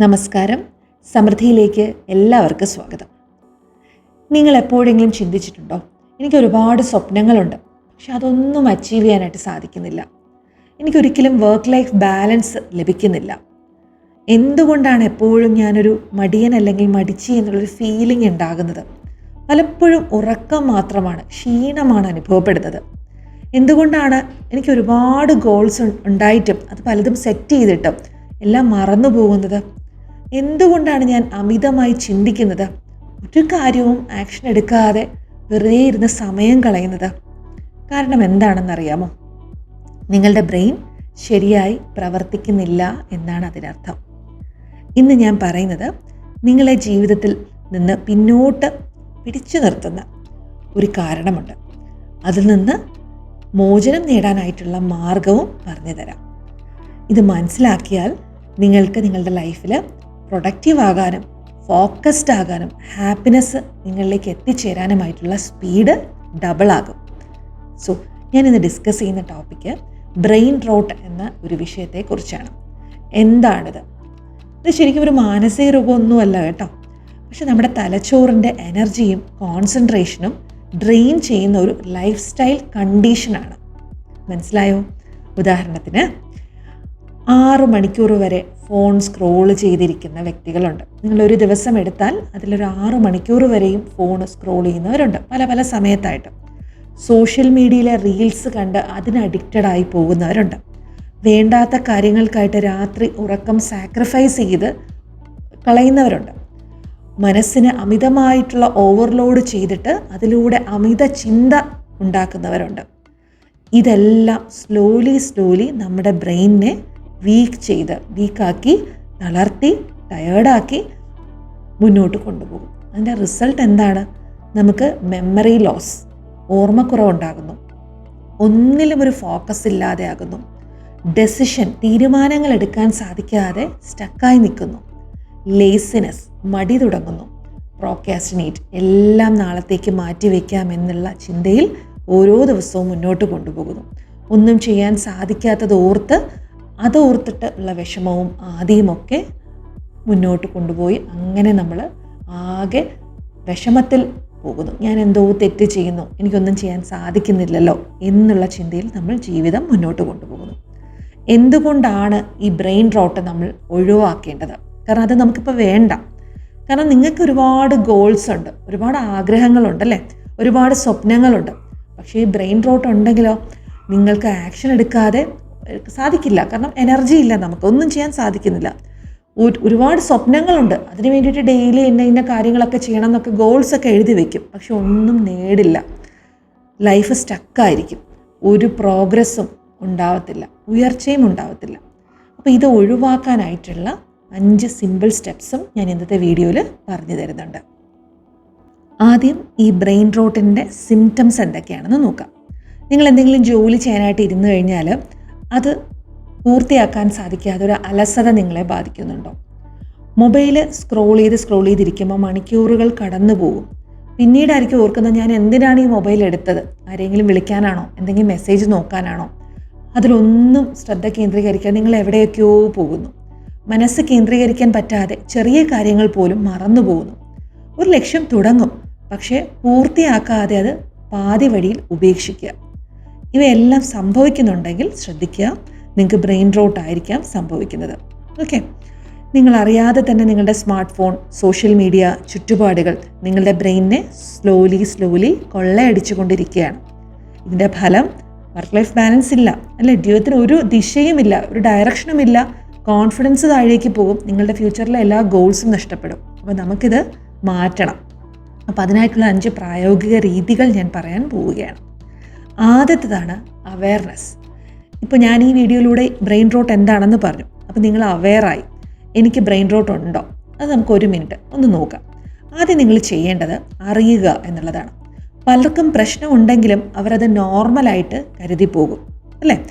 നമസ്കാരം. സമൃദ്ധിയിലേക്ക് എല്ലാവർക്കും സ്വാഗതം. നിങ്ങൾ എപ്പോഴെങ്കിലും ചിന്തിച്ചിട്ടുണ്ടോ? എനിക്ക് ഒരുപാട് സ്വപ്നങ്ങളുണ്ട്. പക്ഷെ അതൊന്നും അച്ചീവ് ചെയ്യാനായിട്ട് സാധിക്കുന്നില്ല. എനിക്കൊരിക്കലും വർക്ക് ലൈഫ് ബാലൻസ് ലഭിക്കുന്നില്ല. എന്തുകൊണ്ടാണ് എപ്പോഴും ഞാനൊരു മടിയൻ അല്ലെങ്കിൽ മടിച്ചി എന്നുള്ളൊരു ഫീലിംഗ് ഉണ്ടാകുന്നത്? പലപ്പോഴും ഉറക്കം മാത്രമാണ് ക്ഷീണമാണ് അനുഭവപ്പെടുന്നത്. എന്തുകൊണ്ടാണ് എനിക്ക് ഒരുപാട് ഗോൾസ് ഉണ്ടായിട്ടും അത് പലതും സെറ്റ് ചെയ്തിട്ടും എല്ലാം മറന്നു പോകുന്നത്? എന്തുകൊണ്ടാണ് ഞാൻ അമിതമായി ചിന്തിക്കുന്നത്? ഒരു കാര്യവും ആക്ഷൻ എടുക്കാതെ വെറുതെ ഇരുന്ന് സമയം കളയുന്നത്. കാരണം എന്താണെന്നറിയാമോ? നിങ്ങളുടെ ബ്രെയിൻ ശരിയായി പ്രവർത്തിക്കുന്നില്ല എന്നാണ് അതിനർത്ഥം. ഇന്ന് ഞാൻ പറയുന്നത് നിങ്ങളെ ജീവിതത്തിൽ നിന്ന് പിന്നോട്ട് പിടിച്ചു നിർത്തുന്ന ഒരു കാരണമുണ്ട്. അതിൽ നിന്ന് മോചനം നേടാനായിട്ടുള്ള മാർഗവും പറഞ്ഞു തരാം ഇത് മനസ്സിലാക്കിയാൽ നിങ്ങൾക്ക് നിങ്ങളുടെ ലൈഫിൽ പ്രൊഡക്റ്റീവ് ആകാനും ഫോക്കസ്ഡ് ആകാനും ഹാപ്പിനെസ് നിങ്ങളിലേക്ക് എത്തിച്ചേരാനുമായിട്ടുള്ള സ്പീഡ് ഡബിൾ ആകും. സോ ഇന്ന് ഡിസ്കസ് ചെയ്യുന്ന ടോപ്പിക്ക് ബ്രെയിൻ റോട്ട് എന്ന ഒരു വിഷയത്തെക്കുറിച്ചാണ്. എന്താണിത്? ഇത് ശരിക്കും ഒരു മാനസിക രോഗമൊന്നുമല്ല കേട്ടോ. പക്ഷെ നമ്മുടെ തലച്ചോറിന്റെ എനർജിയും കോൺസെൻട്രേഷനും ഡ്രെയിൻ ചെയ്യുന്ന ഒരു ലൈഫ് സ്റ്റൈൽ കണ്ടീഷനാണ് മനസ്സിലായോ? ഉദാഹരണത്തിന് ആറ് മണിക്കൂർ വരെ ഫോൺ സ്ക്രോൾ ചെയ്തിരിക്കുന്ന വ്യക്തികളുണ്ട്. നിങ്ങളൊരു ദിവസം എടുത്താൽ അതിലൊരു ആറ് മണിക്കൂർ വരെയും ഫോൺ സ്ക്രോൾ ചെയ്യുന്നവരുണ്ട്. പല പല സമയത്തായിട്ട്. സോഷ്യൽ മീഡിയയിലെ റീൽസ് കണ്ട് അതിന് അഡിക്റ്റഡ് ആയി പോകുന്നവരുണ്ട്. വേണ്ടാത്ത കാര്യങ്ങൾക്കായിട്ട് രാത്രി ഉറക്കം സാക്രിഫൈസ് ചെയ്ത് കളയുന്നവരുണ്ട്. മനസ്സിന് അമിതമായിട്ടുള്ള ഓവർലോഡ് ചെയ്തിട്ട് അതിലൂടെ അമിത ചിന്ത ഉണ്ടാക്കുന്നവരുണ്ട്. ഇതെല്ലാം സ്ലോലി സ്ലോലി നമ്മുടെ ബ്രെയിനിനെ വീക്ക് ചെയ്ത് വീക്കാക്കി തളർത്തി ടയേർഡാക്കി മുന്നോട്ട് കൊണ്ടുപോകും. അതിന്റെ റിസൾട്ട് എന്താണ്? നമുക്ക് മെമ്മറി ലോസ് ഓർമ്മക്കുറവുണ്ടാകുന്നു. ഒന്നിലും ഒരു ഫോക്കസ് ഇല്ലാതെ ആകുന്നു. ഡെസിഷൻ തീരുമാനങ്ങൾ എടുക്കാൻ സാധിക്കാതെ സ്റ്റക്കായി നിൽക്കുന്നു. ലേസിനെസ് മടി തുടങ്ങുന്നു. പ്രോക്കാസ്റ്റിനേറ്റ് എല്ലാം നാളത്തേക്ക് മാറ്റിവെക്കാം എന്നുള്ള ചിന്തയിൽ ഓരോ ദിവസവും മുന്നോട്ട് കൊണ്ടുപോകുന്നു. ഒന്നും ചെയ്യാൻ സാധിക്കാത്തത് ഓർത്ത് അത് ഓർത്തിട്ട് ഉള്ള വിഷമവും ആദ്യമൊക്കെ മുന്നോട്ട് കൊണ്ടുപോയി. അങ്ങനെ നമ്മൾ ആകെ വിഷമത്തിൽ പോകുന്നു. ഞാൻ എന്തോ തെറ്റ് ചെയ്യുന്നു. എനിക്കൊന്നും ചെയ്യാൻ സാധിക്കുന്നില്ലല്ലോ എന്നുള്ള ചിന്തയിൽ നമ്മൾ ജീവിതം മുന്നോട്ട് കൊണ്ടുപോകുന്നു. എന്തുകൊണ്ടാണ് ഈ ബ്രെയിൻ റോട്ട് നമ്മൾ ഒഴിവാക്കേണ്ടത്? കാരണം അത് നമുക്കിപ്പോൾ വേണ്ട. കാരണം നിങ്ങൾക്ക് ഒരുപാട് ഗോൾസ് ഉണ്ട്. ഒരുപാട് ആഗ്രഹങ്ങളുണ്ട് അല്ലേ? ഒരുപാട് സ്വപ്നങ്ങളുണ്ട്. പക്ഷേ ഈ ബ്രെയിൻ റോട്ട് ഉണ്ടെങ്കിലോ? നിങ്ങൾക്ക് ആക്ഷൻ എടുക്കാതെ സാധിക്കില്ല. കാരണം എനർജി ഇല്ല നമുക്ക്. ഒന്നും ചെയ്യാൻ സാധിക്കുന്നില്ല. ഒരുപാട് സ്വപ്നങ്ങളുണ്ട്. അതിന് വേണ്ടിയിട്ട് ഡെയിലി ഇന്ന ഇന്ന കാര്യങ്ങളൊക്കെ ചെയ്യണം എന്നൊക്കെ ഗോൾസ് ഒക്കെ എഴുതി വെക്കും. പക്ഷെ ഒന്നും നേടില്ല. ലൈഫ് സ്റ്റക്കായിരിക്കും ഒരു പ്രോഗ്രസ്സും ഉണ്ടാവത്തില്ല. ഉയർച്ചയും ഉണ്ടാവത്തില്ല. അപ്പോൾ ഇത് ഒഴിവാക്കാനായിട്ടുള്ള അഞ്ച് സിമ്പിൾ സ്റ്റെപ്സും ഞാൻ ഇന്നത്തെ വീഡിയോയിൽ പറഞ്ഞു തരുന്നുണ്ട്. ആദ്യം ഈ ബ്രെയിൻ റോട്ടിന്റെ സിംറ്റംസ് എന്തൊക്കെയാണെന്ന് നോക്കാം. നിങ്ങൾ എന്തെങ്കിലും ജോലി ചെയ്യാനായിട്ട് ഇരുന്ന് കഴിഞ്ഞാൽ അത് പൂർത്തിയാക്കാൻ സാധിക്കാതെ ഒരു അലസത നിങ്ങളെ ബാധിക്കുന്നുണ്ടോ? മൊബൈൽ സ്ക്രോൾ ചെയ്ത് സ്ക്രോൾ ചെയ്തിരിക്കുമ്പോൾ മണിക്കൂറുകൾ കടന്നു പോകും. പിന്നീടായിരിക്കും ഓർക്കുന്നത് ഞാൻ എന്തിനാണ് ഈ മൊബൈൽ എടുത്തത്? ആരെങ്കിലും വിളിക്കാനാണോ? എന്തെങ്കിലും മെസ്സേജ് നോക്കാനാണോ? അതിലൊന്നും ശ്രദ്ധ കേന്ദ്രീകരിക്കാൻ നിങ്ങൾ എവിടെയൊക്കെയോ പോകുന്നു. മനസ്സ് കേന്ദ്രീകരിക്കാൻ പറ്റാതെ ചെറിയ കാര്യങ്ങൾ പോലും മറന്നു പോകുന്നു. ഒരു ലക്ഷ്യം തുടങ്ങും. പക്ഷേ പൂർത്തിയാക്കാതെ അത് പാതി വഴിയിൽ ഉപേക്ഷിക്കുക. ഇവയെല്ലാം സംഭവിക്കുന്നുണ്ടെങ്കിൽ ശ്രദ്ധിക്കുക. നിങ്ങൾക്ക് ബ്രെയിൻ റോട്ട് ആയിരിക്കാം സംഭവിക്കുന്നത്. ഓക്കെ. നിങ്ങൾ അറിയാതെ തന്നെ നിങ്ങളുടെ സ്മാർട്ട് ഫോൺ സോഷ്യൽ മീഡിയ ചുറ്റുപാടുകൾ നിങ്ങളുടെ ബ്രെയിനിനെ സ്ലോലി സ്ലോലി കൊള്ളയടിച്ചു കൊണ്ടിരിക്കുകയാണ് ഇതിന്റെ ഫലം വർക്ക് ലൈഫ് ബാലൻസ് ഇല്ല. അല്ലേ? ജീവിതത്തിന് ഒരു ദിശയുമില്ല ഒരു ഡയറക്ഷനും ഇല്ല കോൺഫിഡൻസ് താഴേക്ക് പോകും. നിങ്ങളുടെ ഫ്യൂച്ചറിലെ എല്ലാ ഗോൾസും നഷ്ടപ്പെടും. അപ്പോൾ നമുക്കിത് മാറ്റണം. അപ്പോൾ അതിനായിട്ടുള്ള അഞ്ച് പ്രായോഗിക രീതികൾ ഞാൻ പറയാൻ പോവുകയാണ്. ആദ്യത്തേതാണ് അവയർനെസ് ഇപ്പോൾ ഞാൻ ഈ വീഡിയോയിലൂടെ ബ്രെയിൻ റോട്ട് എന്താണെന്ന് പറഞ്ഞു. അപ്പോൾ നിങ്ങൾ അവെയറായി എനിക്ക് ബ്രെയിൻ റോട്ട് ഉണ്ടോ? അത് നമുക്ക് ഒരു മിനിറ്റ് ഒന്ന് നോക്കാം. ആദ്യം നിങ്ങൾ ചെയ്യേണ്ടത് അറിയുക എന്നുള്ളതാണ്. പലർക്കും പ്രശ്നമുണ്ടെങ്കിലും അവരത് നോർമലായിട്ട് കരുതി പോകും. അല്ലേ?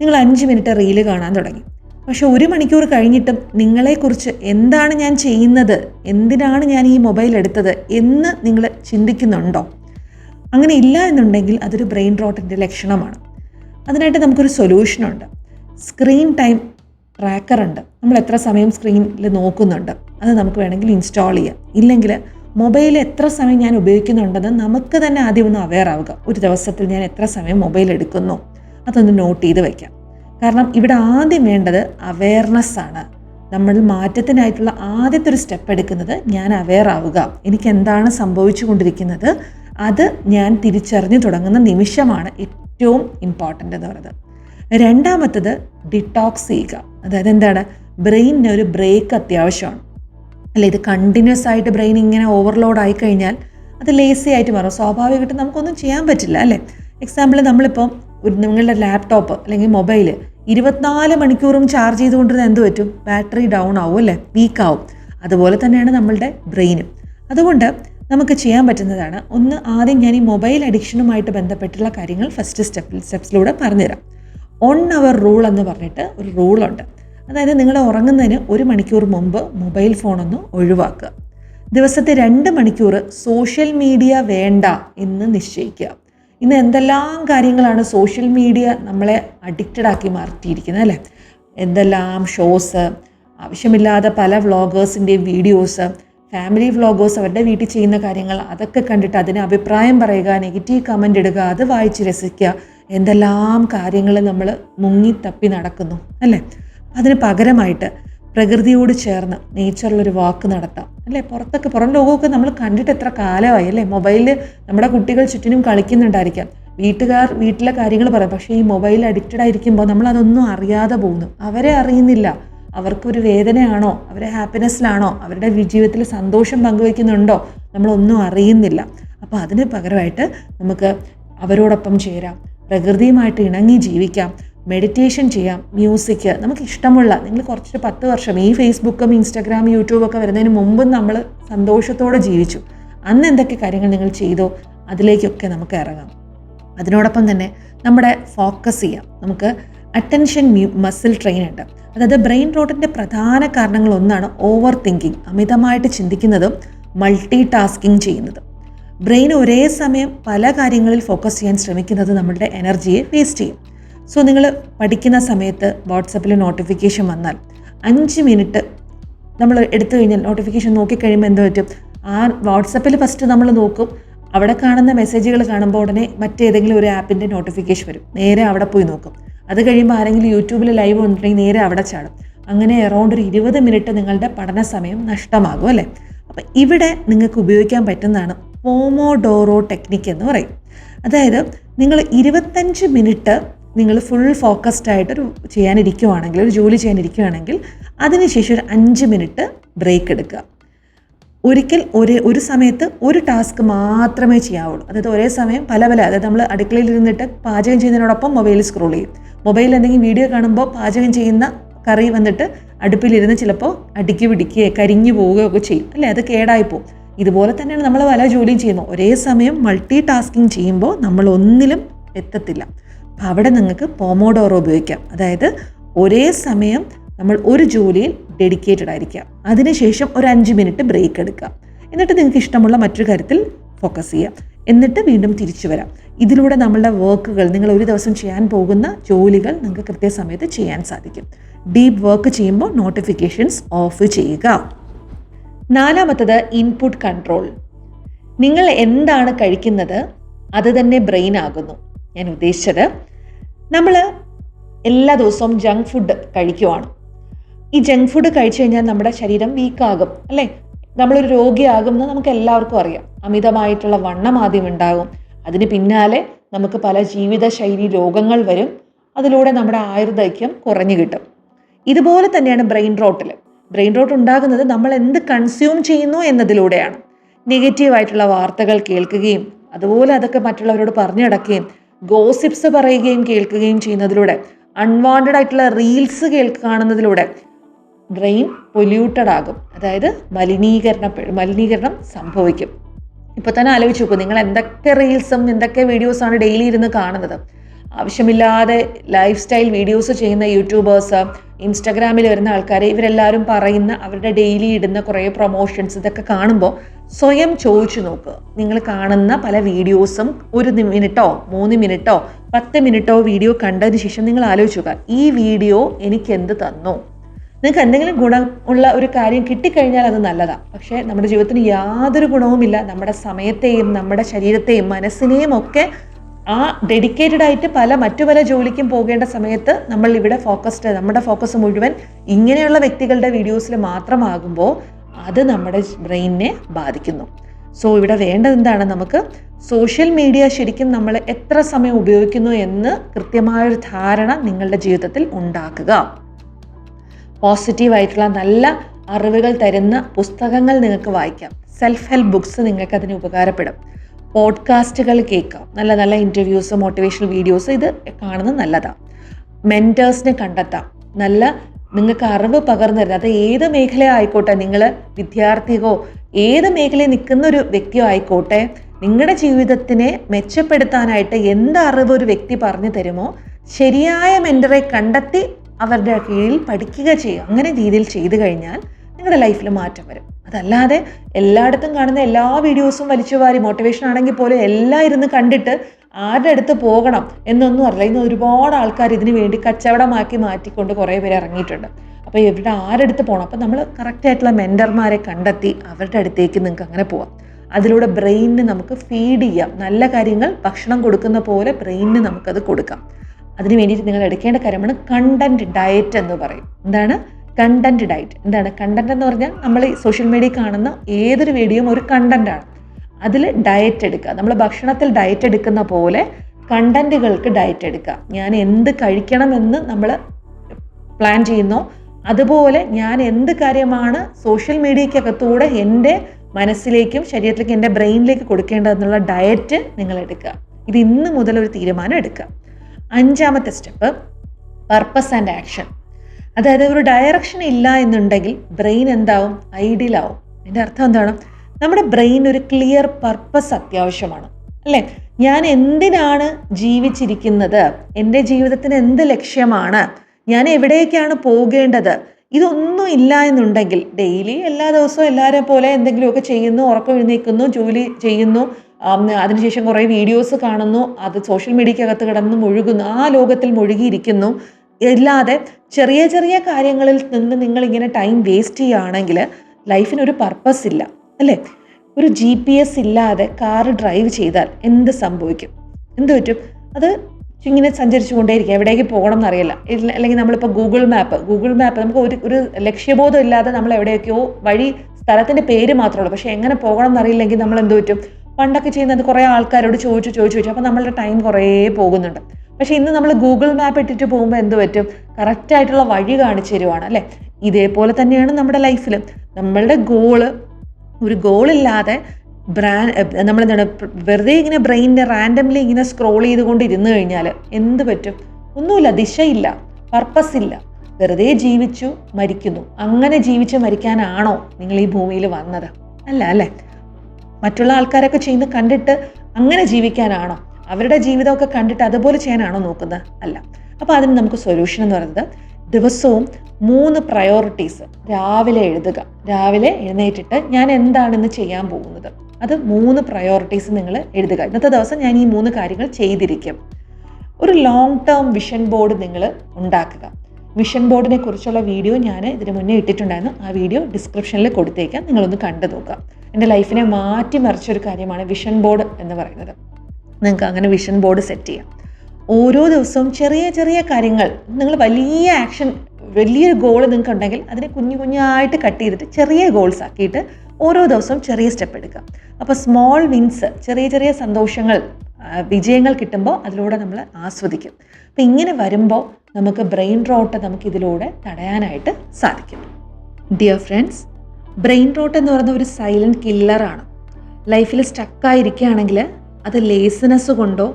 നിങ്ങൾ അഞ്ച് മിനിറ്റ് റീൽ കാണാൻ തുടങ്ങി. പക്ഷേ ഒരു മണിക്കൂർ കഴിഞ്ഞിട്ടും നിങ്ങളെക്കുറിച്ച് എന്താണ് ഞാൻ ചെയ്യുന്നത്? എന്തിനാണ് ഞാൻ ഈ മൊബൈൽ എടുത്തത്? എന്ന് നിങ്ങൾ ചിന്തിക്കുന്നുണ്ടോ? അങ്ങനെ ഇല്ല എന്നുണ്ടെങ്കിൽ അതൊരു ബ്രെയിൻ റോട്ടിന്റെ ലക്ഷണമാണ്. അതിനായിട്ട് നമുക്കൊരു സൊല്യൂഷനുണ്ട് സ്ക്രീൻ ടൈം ട്രാക്കർ ഉണ്ട്. നമ്മൾ എത്ര സമയം സ്ക്രീനിൽ നോക്കുന്നുണ്ട്. അത് നമുക്ക് വേണമെങ്കിൽ ഇൻസ്റ്റാൾ ചെയ്യാം. ഇല്ലെങ്കിൽ മൊബൈൽ എത്ര സമയം ഞാൻ ഉപയോഗിക്കുന്നുണ്ടെന്ന് നമുക്ക് തന്നെ ആദ്യം ഒന്ന് അവെയർ ആവുക. ഒരു ദിവസത്തിൽ ഞാൻ എത്ര സമയം മൊബൈൽ എടുക്കുന്നു? അതൊന്ന് നോട്ട് ചെയ്ത് വയ്ക്കാം കാരണം ഇവിടെ ആദ്യം വേണ്ടത് അവെയർനെസ് ആണ്. നമ്മൾ മാറ്റത്തിനായിട്ടുള്ള ആദ്യത്തെ ഒരു സ്റ്റെപ്പ് എടുക്കുന്നത് ഞാൻ അവെയർ ആവുക. എനിക്ക് എന്താണ് സംഭവിച്ചു കൊണ്ടിരിക്കുന്നത് അത് ഞാൻ തിരിച്ചറിഞ്ഞു തുടങ്ങുന്ന നിമിഷമാണ് ഏറ്റവും ഇമ്പോർട്ടന്റ് എന്ന് പറയുന്നത്. രണ്ടാമത്തത് ഡിറ്റോക്സ് ചെയ്യുക. അതായത് എന്താണ്? ബ്രെയിനിന് ഒരു ബ്രേക്ക് അത്യാവശ്യമാണ്. അല്ല? ഇത് കണ്ടിന്യൂസ് ആയിട്ട് ബ്രെയിൻ ഇങ്ങനെ ഓവർലോഡ് ആയി കഴിഞ്ഞാൽ അത് ലേസി ആയിട്ട് മാറും. സ്വാഭാവികമായിട്ടും നമുക്കൊന്നും ചെയ്യാൻ പറ്റില്ല അല്ലേ? എക്സാമ്പിൾ നമ്മളിപ്പോൾ ഒരു നിങ്ങളുടെ ലാപ്ടോപ്പ് അല്ലെങ്കിൽ മൊബൈൽ ഇരുപത്തിനാല് മണിക്കൂറും ചാർജ് ചെയ്തുകൊണ്ടിരുന്ന എന്ത് പറ്റും? ബാറ്ററി ഡൗൺ ആവും അല്ലേ? വീക്കാവും അതുപോലെ തന്നെയാണ് നമ്മളുടെ ബ്രെയിനും അതുകൊണ്ട് നമുക്ക് ചെയ്യാൻ പറ്റുന്നതാണ്. ഒന്ന് ആദ്യം ഞാൻ ഈ മൊബൈൽ അഡിക്ഷനുമായിട്ട് ബന്ധപ്പെട്ടുള്ള കാര്യങ്ങൾ ഫസ്റ്റ് സ്റ്റെപ്പിൽ സ്റ്റെപ്സിലൂടെ പറഞ്ഞുതരാം. ഓൺ അവർ റൂൾ എന്ന് പറഞ്ഞിട്ട് ഒരു റൂളുണ്ട് അതായത് നിങ്ങൾ ഉറങ്ങുന്നതിന് ഒരു മണിക്കൂർ മുമ്പ് മൊബൈൽ ഫോണൊന്ന് ഒഴിവാക്കുക. ദിവസത്തെ രണ്ട് മണിക്കൂർ സോഷ്യൽ മീഡിയ വേണ്ട എന്ന് നിശ്ചയിക്കുക. ഇന്ന് എന്തെല്ലാം കാര്യങ്ങളാണ് സോഷ്യൽ മീഡിയ നമ്മളെ അഡിക്റ്റഡ് ആക്കി മാറ്റിയിരിക്കുന്നത് അല്ലേ? എന്തെല്ലാം ഷോസ് ആവശ്യമില്ലാതെ പല വ്ളോഗേഴ്സിന്റെയും വീഡിയോസ് ഫാമിലി വ്ളോഗേഴ്സ് അവരുടെ വീട്ടിൽ ചെയ്യുന്ന കാര്യങ്ങൾ അതൊക്കെ കണ്ടിട്ട് അതിന് അഭിപ്രായം പറയുക നെഗറ്റീവ് കമന്റ് ഇടുക അത് വായിച്ച് രസിക്കുക. എന്തെല്ലാം കാര്യങ്ങൾ നമ്മൾ മുങ്ങി തപ്പി നടക്കുന്നു അല്ലേ? അതിന് പകരമായിട്ട് പ്രകൃതിയോട് ചേർന്ന് നേച്ചറിലൊരു വാക്ക് നടത്താം അല്ലേ? പുറത്തൊക്കെ പുറം ലോകമൊക്കെ നമ്മൾ കണ്ടിട്ട് എത്ര കാലമായി അല്ലേ? മൊബൈലിൽ നമ്മുടെ കുട്ടികൾ ചുറ്റിനും കളിക്കുന്നുണ്ടായിരിക്കാം. വീട്ടുകാർ വീട്ടിലെ കാര്യങ്ങൾ പറയാം പക്ഷേ ഈ മൊബൈൽ അഡിക്റ്റഡ് ആയിരിക്കുമ്പോൾ നമ്മൾ അതൊന്നും അറിയാതെ പോകുന്നു. അവരെ അറിയുന്നില്ല. അവർക്കൊരു വേദനയാണോ? അവരെ ഹാപ്പിനെസ്സിലാണോ? അവരുടെ ജീവിതത്തിൽ സന്തോഷം പങ്കുവയ്ക്കുന്നുണ്ടോ? നമ്മളൊന്നും അറിയുന്നില്ല. അപ്പോൾ അതിന് പകരമായിട്ട് നമുക്ക് അവരോടൊപ്പം ചേരാം. പ്രകൃതിയുമായിട്ട് ഇണങ്ങി ജീവിക്കാം. മെഡിറ്റേഷൻ ചെയ്യാം. മ്യൂസിക് നമുക്ക് ഇഷ്ടമുള്ള നിങ്ങൾ കുറച്ച് പത്ത് വർഷം ഈ ഫേസ്ബുക്കും ഇൻസ്റ്റാഗ്രാം യൂട്യൂബൊക്കെ വരുന്നതിന് മുമ്പും നമ്മൾ സന്തോഷത്തോടെ ജീവിച്ചു. അന്ന് എന്തൊക്കെ കാര്യങ്ങൾ നിങ്ങൾ ചെയ്തോ അതിലേക്കൊക്കെ നമുക്ക് ഇറങ്ങാം. അതിനോടൊപ്പം തന്നെ നമ്മുടെ ഫോക്കസ് ചെയ്യാം. നമുക്ക് അറ്റൻഷൻ മസിൽ ട്രെയിൻ ഉണ്ട്. അതായത് ബ്രെയിൻ റോട്ടിന്റെ പ്രധാന കാരണങ്ങൾ ഒന്നാണ് ഓവർ തിങ്കിങ് അമിതമായിട്ട് ചിന്തിക്കുന്നതും മൾട്ടി ടാസ്കിങ് ചെയ്യുന്നതും. ബ്രെയിൻ ഒരേ സമയം പല കാര്യങ്ങളിൽ ഫോക്കസ് ചെയ്യാൻ ശ്രമിക്കുന്നത് നമ്മളുടെ എനർജിയെ വേസ്റ്റ് ചെയ്യും. സോ നിങ്ങൾ പഠിക്കുന്ന സമയത്ത് വാട്സപ്പിൽ നോട്ടിഫിക്കേഷൻ വന്നാൽ അഞ്ച് മിനിറ്റ് നമ്മൾ എടുത്തു കഴിഞ്ഞാൽ നോട്ടിഫിക്കേഷൻ നോക്കിക്കഴിയുമ്പോൾ എന്ത് പറ്റും? ആ വാട്സപ്പിൽ ഫസ്റ്റ് നമ്മൾ നോക്കും അവിടെ കാണുന്ന മെസ്സേജുകൾ കാണുമ്പോൾ ഉടനെ മറ്റേതെങ്കിലും ഒരു ആപ്പിന്റെ നോട്ടിഫിക്കേഷൻ വരും. നേരെ അവിടെ പോയി നോക്കും. അത് കഴിയുമ്പോൾ ആരെങ്കിലും യൂട്യൂബിൽ ലൈവ് വന്നിട്ടുണ്ടെങ്കിൽ നേരെ അവിടെ ചാടും. അങ്ങനെ അറൗണ്ട് ഒരു ഇരുപത് മിനിറ്റ് നിങ്ങളുടെ പഠന സമയം നഷ്ടമാകും അല്ലേ? അപ്പം ഇവിടെ നിങ്ങൾക്ക് ഉപയോഗിക്കാൻ പറ്റുന്നതാണ് പോമോഡോറോ ടെക്നിക്ക് എന്ന് പറയും. അതായത് നിങ്ങൾ ഇരുപത്തഞ്ച് മിനിറ്റ് നിങ്ങൾ ഫുൾ ഫോക്കസ്ഡ് ആയിട്ട് ഒരു ചെയ്യാനിരിക്കുവാണെങ്കിൽ ഒരു ജോലി ചെയ്യാനിരിക്കുകയാണെങ്കിൽ അതിനുശേഷം ഒരു അഞ്ച് മിനിറ്റ് ബ്രേക്ക് എടുക്കുക. ഒരിക്കൽ ഒരേ ഒരു സമയത്ത് ഒരു ടാസ്ക് മാത്രമേ ചെയ്യാവുള്ളൂ. അതായത് ഒരേ സമയം പല പല അതായത് നമ്മൾ അടുക്കളയിൽ ഇരുന്നിട്ട് പാചകം ചെയ്യുന്നതിനോടൊപ്പം മൊബൈൽ സ്ക്രോൾ ചെയ്യും. മൊബൈലിൽ എന്തെങ്കിലും വീഡിയോ കാണുമ്പോൾ പാചകം ചെയ്യുന്ന കറി വന്നിട്ട് അടുപ്പിലിരുന്ന് ചിലപ്പോൾ അടുക്കി പിടിക്കുകയോ കരിഞ്ഞു പോവുകയോ ഒക്കെ ചെയ്യും. അല്ലേ? അത് കേടായി പോകും ഇതുപോലെ തന്നെയാണ് നമ്മൾ പല ജോലിയും ചെയ്യുന്നത്. ഒരേ സമയം മൾട്ടി ടാസ്കിങ് ചെയ്യുമ്പോൾ നമ്മൾ ഒന്നിലും എത്തത്തില്ല. അപ്പോൾ അവിടെ നിങ്ങൾക്ക് പോമോഡോറോ ഉപയോഗിക്കാം. അതായത് ഒരേ സമയം നമ്മൾ ഒരു ജോലിയിൽ ഡെഡിക്കേറ്റഡ് ആയിരിക്കാം അതിനുശേഷം ഒരു അഞ്ച് മിനിറ്റ് ബ്രേക്ക് എടുക്കാം എന്നിട്ട് നിങ്ങൾക്ക് ഇഷ്ടമുള്ള മറ്റൊരു കാര്യത്തിൽ ഫോക്കസ് ചെയ്യാം എന്നിട്ട് വീണ്ടും തിരിച്ചു വരാം. ഇതിലൂടെ നമ്മളുടെ വർക്കുകൾ നിങ്ങൾ ഒരു ദിവസം ചെയ്യാൻ പോകുന്ന ജോലികൾ നിങ്ങൾക്ക് കൃത്യസമയത്ത് ചെയ്യാൻ സാധിക്കും. ഡീപ്പ് വർക്ക് ചെയ്യുമ്പോൾ നോട്ടിഫിക്കേഷൻസ് ഓഫ് ചെയ്യുക. നാലാമത്തത് ഇൻപുട്ട് കൺട്രോൾ നിങ്ങൾ എന്താണ് കഴിക്കുന്നത്? അത് തന്നെ ബ്രെയിൻ ആകുന്നു. ഞാൻ ഉദ്ദേശിച്ചത് നമ്മൾ എല്ലാ ദിവസവും ജങ്ക് ഫുഡ് കഴിക്കുവാണ്. ഈ ജങ്ക് ഫുഡ് കഴിച്ചു കഴിഞ്ഞാൽ നമ്മുടെ ശരീരം വീക്കാകും അല്ലേ? നമ്മളൊരു രോഗിയാകുമെന്ന് നമുക്ക് എല്ലാവർക്കും അറിയാം. അമിതമായിട്ടുള്ള വണ്ണം ആദ്യം ഉണ്ടാകും അതിന് പിന്നാലെ നമുക്ക് പല ജീവിതശൈലി രോഗങ്ങൾ വരും. അതിലൂടെ നമ്മുടെ ആയുർദൈക്യം കുറഞ്ഞു കിട്ടും. ഇതുപോലെ തന്നെയാണ് ബ്രെയിൻ റോട്ടിൽ ബ്രെയിൻ റോട്ട് ഉണ്ടാകുന്നത് നമ്മൾ എന്ത് കൺസ്യൂം ചെയ്യുന്നു എന്നതിലൂടെയാണ്. നെഗറ്റീവായിട്ടുള്ള വാർത്തകൾ കേൾക്കുകയും അതുപോലെ അതൊക്കെ മറ്റുള്ളവരോട് പറഞ്ഞു നടക്കുകയും ഗോസിപ്സ് പറയുകയും കേൾക്കുകയും ചെയ്യുന്നതിലൂടെ അൺവാണ്ടഡ് ആയിട്ടുള്ള റീൽസ് കേൾക്ക് കാണുന്നതിലൂടെ ബ്രെയിൻ പൊല്യൂട്ടഡ് ആകും. അതായത് മലിനീകരണ മലിനീകരണം സംഭവിക്കും. ഇപ്പോൾ തന്നെ ആലോചിച്ച് നോക്കൂ നിങ്ങൾ എന്തൊക്കെ റീൽസും എന്തൊക്കെ വീഡിയോസാണ് ഡെയിലി ഇരുന്ന് കാണുന്നത്? ആവശ്യമില്ലാതെ ലൈഫ് സ്റ്റൈൽ വീഡിയോസ് ചെയ്യുന്ന യൂട്യൂബേഴ്സ് ഇൻസ്റ്റാഗ്രാമിൽ വരുന്ന ആൾക്കാർ ഇവരെല്ലാവരും പറയുന്ന അവരുടെ ഡെയിലി ഇടുന്ന കുറേ പ്രൊമോഷൻസ് ഇതൊക്കെ കാണുമ്പോൾ സ്വയം ചോദിച്ചു നോക്കുക നിങ്ങൾ കാണുന്ന പല വീഡിയോസും ഒരു മിനിറ്റോ മൂന്ന് മിനിറ്റോ പത്ത് മിനിറ്റോ വീഡിയോ കണ്ടതിന് ശേഷം നിങ്ങൾ ആലോചിച്ച് നോക്കുക ഈ വീഡിയോ എനിക്ക് എന്ത് തന്നു? നിങ്ങൾക്ക് എന്തെങ്കിലും ഗുണം ഉള്ള ഒരു കാര്യം കിട്ടിക്കഴിഞ്ഞാൽ അത് നല്ലതാണ് പക്ഷേ നമ്മുടെ ജീവിതത്തിന് യാതൊരു ഗുണവുമില്ല. നമ്മുടെ സമയത്തെയും നമ്മുടെ ശരീരത്തെയും മനസ്സിനെയും ഒക്കെ ആ ഡെഡിക്കേറ്റഡ് ആയിട്ട് പല മറ്റു പല ജോലിക്കും പോകേണ്ട സമയത്ത് നമ്മൾ ഇവിടെ ഫോക്കസ്ഡ് നമ്മുടെ ഫോക്കസ് മുഴുവൻ ഇങ്ങനെയുള്ള വ്യക്തികളുടെ വീഡിയോസിൽ മാത്രമാകുമ്പോൾ അത് നമ്മുടെ ബ്രെയിനിനെ ബാധിക്കുന്നു. സോ ഇവിടെ വേണ്ടത് എന്താണ്? നമുക്ക് സോഷ്യൽ മീഡിയ ശരിക്കും നമ്മൾ എത്ര സമയം ഉപയോഗിക്കുന്നു എന്ന് കൃത്യമായൊരു ധാരണ നിങ്ങളുടെ ജീവിതത്തിൽ ഉണ്ടാക്കുക. പോസിറ്റീവായിട്ടുള്ള നല്ല അറിവുകൾ തരുന്ന പുസ്തകങ്ങൾ നിങ്ങൾക്ക് വായിക്കാം. സെൽഫ് ഹെൽപ്പ് ബുക്സ് നിങ്ങൾക്ക് അതിന് ഉപകാരപ്പെടും. പോഡ്കാസ്റ്റുകൾ കേൾക്കാം. നല്ല നല്ല ഇന്റർവ്യൂസ് മോട്ടിവേഷണൽ വീഡിയോസ് ഇത് കാണുന്നത് നല്ലതാണ് മെന്റേഴ്സിനെ കണ്ടെത്താം. നല്ല നിങ്ങൾക്ക് അറിവ് പകർന്നു തരുന്നത് അത് ഏത് മേഖല ആയിക്കോട്ടെ നിങ്ങൾ വിദ്യാർത്ഥികോ ഏത് മേഖലയിൽ നിൽക്കുന്ന ഒരു വ്യക്തിയോ ആയിക്കോട്ടെ നിങ്ങളുടെ ജീവിതത്തിനെ മെച്ചപ്പെടുത്താനായിട്ട് എന്ത് അറിവ് ഒരു വ്യക്തി പറഞ്ഞു തരുമോ ശരിയായ മെന്ററെ കണ്ടെത്തി അവരുടെ കീഴിൽ പഠിക്കുക ചെയ്യുക അങ്ങനെ രീതിയിൽ ചെയ്തു കഴിഞ്ഞാൽ നിങ്ങളുടെ ലൈഫിൽ മാറ്റം വരും. അതല്ലാതെ എല്ലായിടത്തും കാണുന്ന എല്ലാ വീഡിയോസും വലിച്ചു വാരി മോട്ടിവേഷൻ ആണെങ്കിൽ പോലും എല്ലാം ഇരുന്ന് കണ്ടിട്ട് ആരുടെ അടുത്ത് പോകണം എന്നൊന്നും അറിയില്ല. ഇന്ന് ഒരുപാട് ആൾക്കാർ ഇതിനു വേണ്ടി കച്ചവടമാക്കി മാറ്റിക്കൊണ്ട് കുറേ പേര് ഇറങ്ങിയിട്ടുണ്ട്. അപ്പോൾ ഇവിടെ ആരടുത്ത് പോകണം? അപ്പോൾ നമ്മൾ കറക്റ്റായിട്ടുള്ള മെന്റർമാരെ കണ്ടെത്തി അവരുടെ അടുത്തേക്ക് നിങ്ങൾക്ക് അങ്ങനെ പോവാം. അതിലൂടെ ബ്രെയിനിന് നമുക്ക് ഫീഡ് ചെയ്യാം. നല്ല കാര്യങ്ങൾ ഭക്ഷണം കൊടുക്കുന്ന പോലെ ബ്രെയിനിന് നമുക്കത് കൊടുക്കാം. അതിന് വേണ്ടിയിട്ട് നിങ്ങൾ എടുക്കേണ്ട കാര്യമാണ് കണ്ടന്റ് ഡയറ്റ് എന്ന് പറയും. എന്താണ്? കണ്ടന്റ് ഡയറ്റ് എന്താണ്? കണ്ടന്റ് എന്ന് പറഞ്ഞാൽ നമ്മൾ സോഷ്യൽ മീഡിയ കാണുന്ന ഏതൊരു വീഡിയോയും ഒരു കണ്ടന്റാണ് അതിൽ ഡയറ്റ് എടുക്കുക. നമ്മൾ ഭക്ഷണത്തിൽ ഡയറ്റ് എടുക്കുന്ന പോലെ കണ്ടന്റുകൾക്ക് ഡയറ്റ് എടുക്കുക. ഞാൻ എന്ത് കഴിക്കണമെന്ന് നമ്മൾ പ്ലാൻ ചെയ്യുന്നോ അതുപോലെ ഞാൻ എന്ത് കാര്യമാണ് സോഷ്യൽ മീഡിയക്കകത്തൂടെ എന്റെ മനസ്സിലേക്കും ശരീരത്തിലേക്കും എന്റെ ബ്രെയിനിലേക്ക് കൊടുക്കേണ്ടതെന്നുള്ള ഡയറ്റ് നിങ്ങൾ എടുക്കുക. ഇത് ഇന്ന് മുതൽ ഒരു തീരുമാനം എടുക്കുക. അഞ്ചാമത്തെ സ്റ്റെപ്പ് പർപ്പസ് ആൻഡ് ആക്ഷൻ അതായത് ഒരു ഡയറക്ഷൻ ഇല്ല എന്നുണ്ടെങ്കിൽ ബ്രെയിൻ എന്താവും? ഐഡിയലാവും എന്റെ അർത്ഥം എന്താണ്? നമ്മുടെ ബ്രെയിൻ ഒരു ക്ലിയർ പർപ്പസ് അത്യാവശ്യമാണ്. അല്ലേ? ഞാൻ എന്തിനാണ് ജീവിച്ചിരിക്കുന്നത്? എന്റെ ജീവിതത്തിന് എന്ത് ലക്ഷ്യമാണ്? ഞാൻ എവിടേക്കാണ് പോകേണ്ടത്? ഇതൊന്നും ഇല്ല എന്നുണ്ടെങ്കിൽ ഡെയിലി എല്ലാ ദിവസവും എല്ലാവരെ പോലെ എന്തെങ്കിലുമൊക്കെ ചെയ്യുന്നു ഉറക്കം എഴുന്നേൽക്കുന്നു ജോലി ചെയ്യുന്നു അതിനുശേഷം കുറേ വീഡിയോസ് കാണുന്നു. അത് സോഷ്യൽ മീഡിയക്കകത്ത് കിടന്ന് മുഴുകുന്നു. ആ ലോകത്തിൽ മുഴുകിയിരിക്കുന്നു. ഇല്ലാതെ ചെറിയ ചെറിയ കാര്യങ്ങളിൽ നിന്ന് നിങ്ങൾ ഇങ്ങനെ ടൈം വേസ്റ്റ് ചെയ്യുകയാണെങ്കിൽ ലൈഫിനൊരു പർപ്പസ് ഇല്ല. അല്ലേ? ഒരു ജി പി എസ് ഇല്ലാതെ കാർ ഡ്രൈവ് ചെയ്താൽ എന്ത് സംഭവിക്കും? എന്ത് പറ്റും? അത് ഇങ്ങനെ സഞ്ചരിച്ചു കൊണ്ടേയിരിക്കും. എവിടേക്ക് പോകണം എന്നറിയില്ല. അല്ലെങ്കിൽ നമ്മളിപ്പോൾ ഗൂഗിൾ മാപ്പ് ഗൂഗിൾ മാപ്പ് നമുക്ക് ഒരു ഒരു ലക്ഷ്യബോധം ഇല്ലാതെ നമ്മൾ എവിടെയൊക്കെയോ വഴി സ്ഥലത്തിന്റെ പേര് മാത്രമേ ഉള്ളൂ. പക്ഷേ എങ്ങനെ പോകണം എന്നറിയില്ലെങ്കിൽ നമ്മൾ എന്ത് പറ്റും? പണ്ടൊക്കെ ചെയ്യുന്നത് കുറേ ആൾക്കാരോട് ചോദിച്ചു ചോദിച്ചു ചോദിച്ചു. അപ്പോൾ നമ്മളുടെ ടൈം കുറേ പോകുന്നുണ്ട്. പക്ഷേ ഇന്ന് നമ്മൾ ഗൂഗിൾ മാപ്പ് ഇട്ടിട്ട് പോകുമ്പോൾ എന്ത് പറ്റും? കറക്റ്റായിട്ടുള്ള വഴി കാണിച്ചു തരുവാണ് അല്ലേ? ഇതേപോലെ തന്നെയാണ് നമ്മുടെ ലൈഫിൽ നമ്മളുടെ ഗോൾ ഒരു ഗോളില്ലാതെ ബ്രാൻ നമ്മളെന്താണ് വെറുതെ ഇങ്ങനെ ബ്രെയിനിനെ റാൻഡംലി ഇങ്ങനെ സ്ക്രോൾ ചെയ്തുകൊണ്ട് ഇരുന്ന് കഴിഞ്ഞാൽ എന്ത് പറ്റും? ഒന്നുമില്ല ദിശയില്ല പർപ്പസ് ഇല്ല. വെറുതെ ജീവിച്ചു മരിക്കുന്നു. അങ്ങനെ ജീവിച്ച് മരിക്കാനാണോ നിങ്ങൾ ഈ ഭൂമിയിൽ വന്നത്? അല്ല അല്ലേ? മറ്റുള്ള ആൾക്കാരൊക്കെ ചെയ്യുന്ന കണ്ടിട്ട് അങ്ങനെ ജീവിക്കാനാണോ? അവരുടെ ജീവിതമൊക്കെ കണ്ടിട്ട് അതുപോലെ ചെയ്യാനാണോ നോക്കുന്നത്? അല്ല. അപ്പോൾ അതിന് നമുക്ക് സൊല്യൂഷൻ എന്ന് പറയുന്നത് ദിവസവും മൂന്ന് പ്രയോറിറ്റീസ് രാവിലെ എഴുതുക. രാവിലെ എഴുന്നേറ്റിട്ട് ഞാൻ എന്താണെന്ന് ചെയ്യാൻ പോകുന്നത്? അത് മൂന്ന് പ്രയോറിറ്റീസ് നിങ്ങൾ എഴുതുക. ഇന്നത്തെ ദിവസം ഞാൻ ഈ മൂന്ന് കാര്യങ്ങൾ ചെയ്തിരിക്കും. ഒരു ലോങ് ടേം വിഷൻ ബോർഡ് നിങ്ങൾ ഉണ്ടാക്കുക. വിഷൻ ബോർഡിനെ കുറിച്ചുള്ള വീഡിയോ ഞാൻ ഇതിന് മുന്നേ ഇട്ടിട്ടുണ്ടായിരുന്നു. ആ വീഡിയോ ഡിസ്ക്രിപ്ഷനിൽ കൊടുത്തേക്കാം. നിങ്ങളൊന്ന് കണ്ടു നോക്കുക. എന്റെ ലൈഫിനെ മാറ്റിമറിച്ചൊരു കാര്യമാണ് വിഷൻ ബോർഡ് എന്ന് പറയുന്നത്. നിങ്ങൾക്ക് അങ്ങനെ വിഷൻ ബോർഡ് സെറ്റ് ചെയ്യാം. ഓരോ ദിവസവും ചെറിയ ചെറിയ കാര്യങ്ങൾ നിങ്ങൾ വലിയ ആക്ഷൻ വലിയൊരു ഗോൾ നിങ്ങൾക്ക് ഉണ്ടെങ്കിൽ അതിനെ കുഞ്ഞു കുഞ്ഞായിട്ട് കട്ട് ചെയ്തിട്ട് ചെറിയ ഗോൾസ് ആക്കിയിട്ട് ഓരോ ദിവസവും ചെറിയ സ്റ്റെപ്പ് എടുക്കുക. അപ്പോൾ സ്മോൾ വിൻസ് ചെറിയ ചെറിയ സന്തോഷങ്ങൾ വിജയങ്ങൾ കിട്ടുമ്പോൾ അതിലൂടെ നമ്മൾ ആസ്വദിക്കും. അപ്പം ഇങ്ങനെ വരുമ്പോൾ നമുക്ക് ബ്രെയിൻ റോട്ട് നമുക്ക് ഇതിലൂടെ തടയാനായിട്ട് സാധിക്കും. ഡിയർ ഫ്രണ്ട്സ് ബ്രെയിൻ റോട്ട് എന്ന് പറയുന്ന ഒരു സൈലന്റ് കില്ലറാണ് ലൈഫിൽ സ്റ്റക്കായിരിക്കുകയാണെങ്കിൽ അത് ലേസിനെസ് കൊണ്ടോ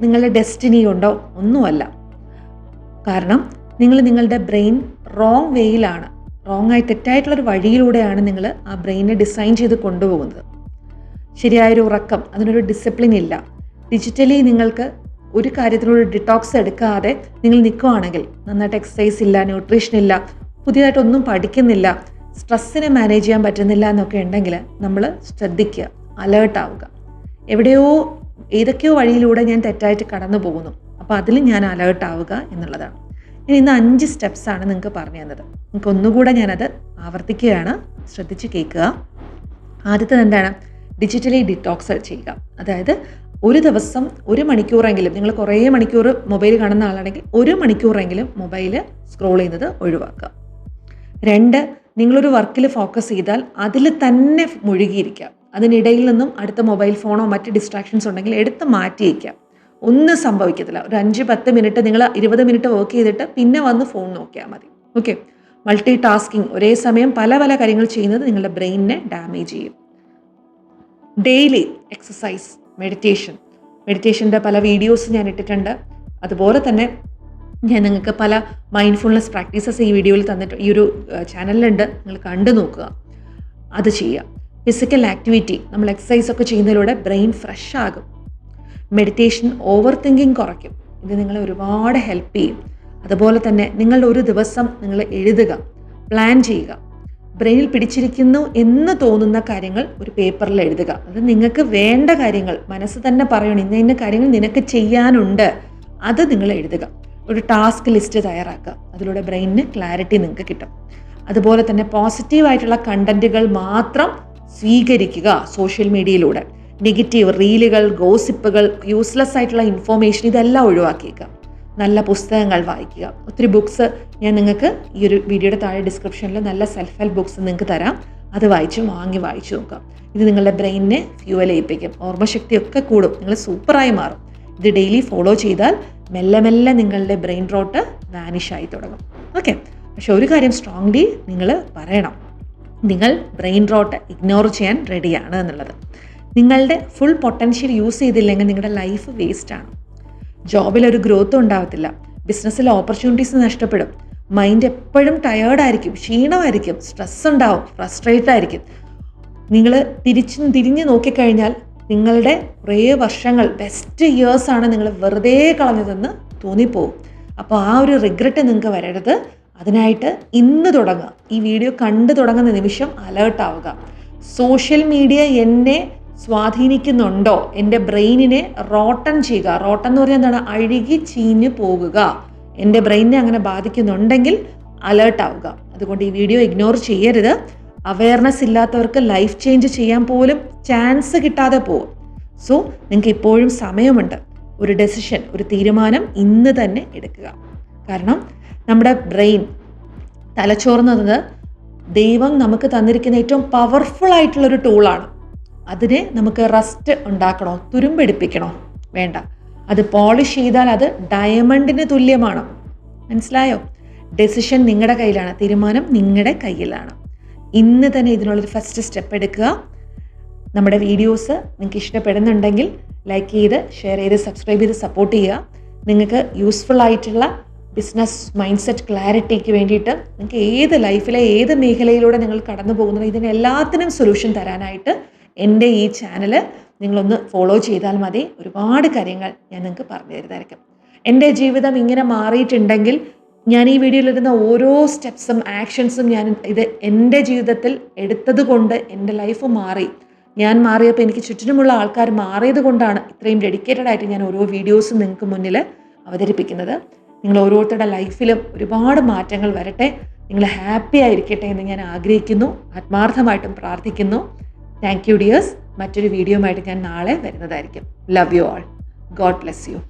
നിങ്ങളുടെ ഡെസ്റ്റിനി കൊണ്ടോ ഒന്നുമല്ല. കാരണം നിങ്ങൾ നിങ്ങളുടെ ബ്രെയിൻ റോങ് വേയിലാണ് റോങ് ആയി തെറ്റായിട്ടുള്ളൊരു വഴിയിലൂടെയാണ് നിങ്ങൾ ആ ബ്രെയിനെ ഡിസൈൻ ചെയ്ത് കൊണ്ടുപോകുന്നത്. ശരിയായൊരു ഉറക്കം അതിനൊരു ഡിസിപ്ലിൻ ഇല്ല. ഡിജിറ്റലി നിങ്ങൾക്ക് ഒരു കാര്യത്തിനോട് ഡിറ്റോക്സ് എടുക്കാതെ നിങ്ങൾ നിൽക്കുവാണെങ്കിൽ നന്നായിട്ട് എക്സസൈസ് ഇല്ല ന്യൂട്രീഷൻ ഇല്ല പുതിയതായിട്ടൊന്നും പഠിക്കുന്നില്ല സ്ട്രെസ്സിനെ മാനേജ് ചെയ്യാൻ പറ്റുന്നില്ല എന്നൊക്കെ ഉണ്ടെങ്കിൽ നമ്മൾ ശ്രദ്ധിക്കുക അലേർട്ട് ആവുക. എവിടെയോ ഏതൊക്കെയോ വഴിയിലൂടെ ഞാൻ തെറ്റായിട്ട് കടന്നു പോകുന്നു. അപ്പോൾ അതിൽ ഞാൻ അലേർട്ട് ആവുക എന്നുള്ളതാണ്. ഞാൻ ഇന്ന് അഞ്ച് സ്റ്റെപ്സാണ് നിങ്ങൾക്ക് പറഞ്ഞു തന്നത്. നിങ്ങൾക്ക് ഒന്നുകൂടെ ഞാനത് ആവർത്തിക്കുകയാണ്. ശ്രദ്ധിച്ച് കേൾക്കുക. ആദ്യത്തത് എന്താണ്? ഡിജിറ്റലി ഡിറ്റോക്സ് ചെയ്യുക. അതായത് ഒരു ദിവസം ഒരു മണിക്കൂറെങ്കിലും നിങ്ങൾ കുറേ മണിക്കൂർ മൊബൈൽ കാണുന്ന ആളാണെങ്കിൽ ഒരു മണിക്കൂറെങ്കിലും മൊബൈൽ സ്ക്രോൾ ചെയ്യുന്നത് ഒഴിവാക്കുക. രണ്ട് നിങ്ങളൊരു വർക്കിൽ ഫോക്കസ് ചെയ്താൽ അതിൽ തന്നെ മുഴുകിയിരിക്കാം. അതിനിടയിൽ നിന്നും അടുത്ത മൊബൈൽ ഫോണോ മറ്റ് ഡിസ്ട്രാക്ഷൻസ് ഉണ്ടെങ്കിൽ എടുത്ത് മാറ്റിയേക്കാം ഒന്നും സംഭവിക്കത്തില്ല. ഒരു അഞ്ച് പത്ത് മിനിറ്റ് നിങ്ങൾ ഇരുപത് മിനിറ്റ് വർക്ക് ചെയ്തിട്ട് പിന്നെ വന്ന് ഫോൺ നോക്കിയാൽ മതി. ഓക്കെ മൾട്ടി ടാസ്കിങ് ഒരേ സമയം പല പല കാര്യങ്ങൾ ചെയ്യുന്നത് നിങ്ങളുടെ ബ്രെയിനിനെ ഡാമേജ് ചെയ്യും. ഡെയിലി എക്സസൈസ് മെഡിറ്റേഷൻ മെഡിറ്റേഷന്റെ പല വീഡിയോസ് ഞാൻ ഇട്ടിട്ടുണ്ട്. അതുപോലെ തന്നെ ഞാൻ നിങ്ങൾക്ക് പല മൈൻഡ്ഫുൾനെസ് പ്രാക്ടീസസ് ഈ വീഡിയോയിൽ തന്നിട്ട് ഈ ഒരു ചാനലിലുണ്ട് നിങ്ങൾ കണ്ടു നോക്കുക. അത് ചെയ്യുക. ഫിസിക്കൽ ആക്ടിവിറ്റി നമ്മൾ എക്സസൈസ് ഒക്കെ ചെയ്യുന്നതിലൂടെ ബ്രെയിൻ ഫ്രഷ് ആകും. മെഡിറ്റേഷൻ ഓവർ തിങ്കിങ് കുറയ്ക്കും. ഇത് നിങ്ങളെ ഒരുപാട് ഹെൽപ്പ് ചെയ്യും. അതുപോലെ തന്നെ നിങ്ങളുടെ ഒരു ദിവസം നിങ്ങൾ എഴുതുക പ്ലാൻ ചെയ്യുക. ബ്രെയിനിൽ പിടിച്ചിരിക്കുന്നു എന്ന് തോന്നുന്ന കാര്യങ്ങൾ ഒരു പേപ്പറിൽ എഴുതുക. അത് നിങ്ങൾക്ക് വേണ്ട കാര്യങ്ങൾ മനസ്സ് തന്നെ പറയണം ഇന്ന ഇന്ന കാര്യങ്ങൾ നിനക്ക് ചെയ്യാനുണ്ട്. അത് നിങ്ങൾ എഴുതുക. ഒരു ടാസ്ക് ലിസ്റ്റ് തയ്യാറാക്കുക. അതിലൂടെ ബ്രെയിനിന് ക്ലാരിറ്റി നിങ്ങൾക്ക് കിട്ടും. അതുപോലെ തന്നെ പോസിറ്റീവായിട്ടുള്ള കണ്ടന്റുകൾ മാത്രം സ്വീകരിക്കുക സോഷ്യൽ മീഡിയയിലൂടെ നെഗറ്റീവ് റീലുകൾ ഗോസിപ്പുകൾ യൂസ്ലെസ് ആയിട്ടുള്ള ഇൻഫോർമേഷൻ ഇതെല്ലാം ഒഴിവാക്കിയേക്കുക. നല്ല പുസ്തകങ്ങൾ വായിക്കുക. ഒത്തിരി ബുക്സ് ഞാൻ നിങ്ങൾക്ക് ഈ ഒരു വീഡിയോയുടെ താഴെ ഡിസ്ക്രിപ്ഷനിൽ നല്ല സെൽഫ് ഹെൽപ്പ് ബുക്സ് നിങ്ങൾക്ക് തരാം. അത് വായിച്ച് വാങ്ങി വായിച്ചു നോക്കുക ഇത് നിങ്ങളുടെ ബ്രെയിനിനെ ഫ്യൂവൽ ഏൽപ്പിക്കും. ഓർമ്മശക്തിയൊക്കെ കൂടും. നിങ്ങൾ സൂപ്പറായി മാറും. ഇത് ഡെയിലി ഫോളോ ചെയ്താൽ മെല്ലെ മെല്ലെ നിങ്ങളുടെ ബ്രെയിൻ റോട്ട് വാനിഷ് ആയി തുടങ്ങും. ഓക്കെ പക്ഷെ ഒരു കാര്യം സ്ട്രോങ്ലി നിങ്ങൾ പറയണം. നിങ്ങൾ ബ്രെയിൻ റോട്ട് ഇഗ്നോർ ചെയ്യാൻ റെഡിയാണ് എന്നുള്ളത്. നിങ്ങളുടെ ഫുൾ പൊട്ടൻഷ്യൽ യൂസ് ചെയ്തില്ലെങ്കിൽ നിങ്ങളുടെ ലൈഫ് വേസ്റ്റാണ് ജോബിൽ ഒരു ഗ്രോത്തും ഉണ്ടാവത്തില്ല. ബിസിനസ്സിൽ ഓപ്പർച്യൂണിറ്റീസ് നഷ്ടപ്പെടും. മൈൻഡ് എപ്പോഴും ടയേർഡായിരിക്കും ക്ഷീണമായിരിക്കും. സ്ട്രെസ് ഉണ്ടാവും. ഫ്രസ്ട്രേറ്റ് ആയിരിക്കും. നിങ്ങൾ തിരിച്ചും തിരിഞ്ഞ് നോക്കിക്കഴിഞ്ഞാൽ നിങ്ങളുടെ കുറേ വർഷങ്ങൾ ബെസ്റ്റ് ഇയേഴ്സാണ് നിങ്ങൾ വെറുതെ കളഞ്ഞതെന്ന് തോന്നിപ്പോവും. അപ്പോൾ ആ ഒരു റിഗ്രറ്റ് നിങ്ങൾക്ക് വരരുത്. അതിനായിട്ട് ഇന്ന് തുടങ്ങുക ഈ വീഡിയോ കണ്ടു തുടങ്ങുന്ന നിമിഷം അലേർട്ടാവുക സോഷ്യൽ മീഡിയ എന്നെ സ്വാധീനിക്കുന്നുണ്ടോ? എന്റെ ബ്രെയിനിനെ റോട്ടൺ ചെയ്യുക. റോട്ടൺ എന്ന് പറഞ്ഞാൽ എന്താണ്? അഴുകി ചീഞ്ഞു പോകുക. എന്റെ ബ്രെയിനിനെ അങ്ങനെ ബാധിക്കുന്നുണ്ടെങ്കിൽ അലേർട്ടാവുക അതുകൊണ്ട് ഈ വീഡിയോ ഇഗ്നോർ ചെയ്യരുത്. അവയർനെസ് ഇല്ലാത്തവർക്ക് ലൈഫ് ചേഞ്ച് ചെയ്യാൻ പോലും ചാൻസ് കിട്ടാതെ പോകും. സോ നിങ്ങൾക്ക് ഇപ്പോഴും സമയമുണ്ട്. ഒരു ഡെസിഷൻ ഒരു തീരുമാനം ഇന്ന് തന്നെ എടുക്കുക. കാരണം നമ്മുടെ ബ്രെയിൻ തലച്ചോർന്നത് ദൈവം നമുക്ക് തന്നിരിക്കുന്ന ഏറ്റവും പവർഫുൾ ആയിട്ടുള്ള ഒരു ടൂളാണ് അതിനെ നമുക്ക് റസ്റ്റ് ഉണ്ടാക്കണോ തുരുമ്പെടുപ്പിക്കണോ? വേണ്ട. അത് പോളിഷ് ചെയ്താൽ അത് ഡയമണ്ടിന് തുല്യമാണ്. മനസ്സിലായോ? ഡെസിഷൻ നിങ്ങളുടെ കയ്യിലാണ് തീരുമാനം നിങ്ങളുടെ കയ്യിലാണ്. ഇന്ന് തന്നെ ഇതിനുള്ളൊരു ഫസ്റ്റ് സ്റ്റെപ്പ് എടുക്കുക. നമ്മുടെ വീഡിയോസ് നിങ്ങൾക്ക് ഇഷ്ടപ്പെടുന്നുണ്ടെങ്കിൽ ലൈക്ക് ചെയ്ത് ഷെയർ ചെയ്ത് സബ്സ്ക്രൈബ് ചെയ്ത് സപ്പോർട്ട് ചെയ്യുക. നിങ്ങൾക്ക് യൂസ്ഫുൾ ആയിട്ടുള്ള ബിസിനസ് മൈൻഡ് സെറ്റ് ക്ലാരിറ്റിക്ക് വേണ്ടിയിട്ട് നിങ്ങൾക്ക് ഏത് ലൈഫിലെ ഏത് മേഖലയിലൂടെ നിങ്ങൾ കടന്നു പോകുന്നത് ഇതിനെല്ലാത്തിനും സൊല്യൂഷൻ തരാനായിട്ട് എന്റെ ഈ ചാനൽ നിങ്ങളൊന്ന് ഫോളോ ചെയ്താൽ മതി. ഒരുപാട് കാര്യങ്ങൾ ഞാൻ നിങ്ങൾക്ക് പറഞ്ഞു തരുന്നതായിരിക്കും. എന്റെ ജീവിതം ഇങ്ങനെ മാറിയിട്ടുണ്ടെങ്കിൽ ഞാൻ ഈ വീഡിയോയിൽ ഇടുന്ന ഓരോ സ്റ്റെപ്സും ആക്ഷൻസും ഞാൻ ഇത് എന്റെ ജീവിതത്തിൽ എടുത്തത് കൊണ്ട് എന്റെ ലൈഫ് മാറി. ഞാൻ മാറിയപ്പോൾ എനിക്ക് ചുറ്റിനുമുള്ള ആൾക്കാർ മാറിയത് കൊണ്ടാണ് ഇത്രയും ഡെഡിക്കേറ്റഡ് ആയിട്ട് ഞാൻ ഓരോ വീഡിയോസും നിങ്ങൾക്ക് മുന്നിൽ അവതരിപ്പിക്കുന്നത്. നിങ്ങൾ ഓരോരുത്തരുടെ ലൈഫിലും ഒരുപാട് മാറ്റങ്ങൾ വരട്ടെ. നിങ്ങൾ ഹാപ്പി ആയിരിക്കട്ടെ എന്ന് ഞാൻ ആഗ്രഹിക്കുന്നു. ആത്മാർത്ഥമായിട്ടും പ്രാർത്ഥിക്കുന്നു. താങ്ക് യു ഡിയേഴ്സ് മറ്റൊരു വീഡിയോ ആയിട്ട് ഞാൻ നാളെ വരുന്നതായിരിക്കും. Love you all God bless you